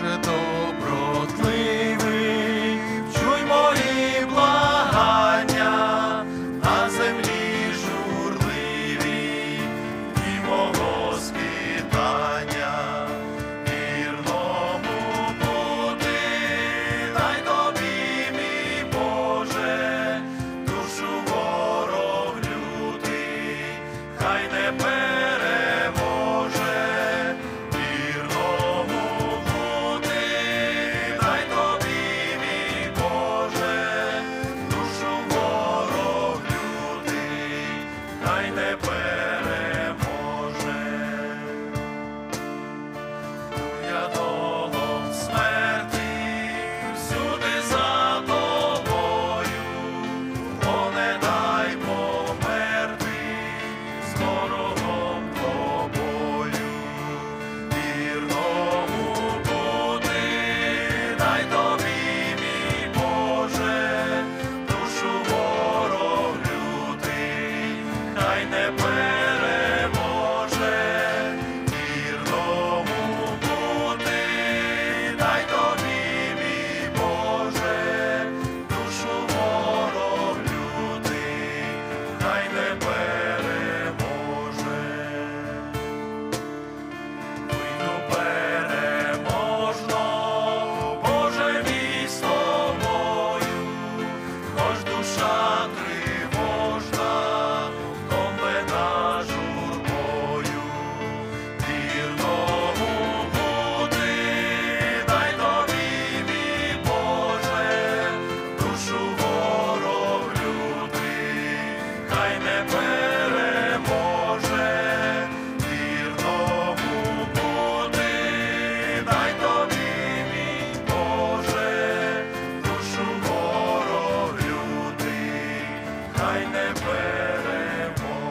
treasure. sacri хай не переможе.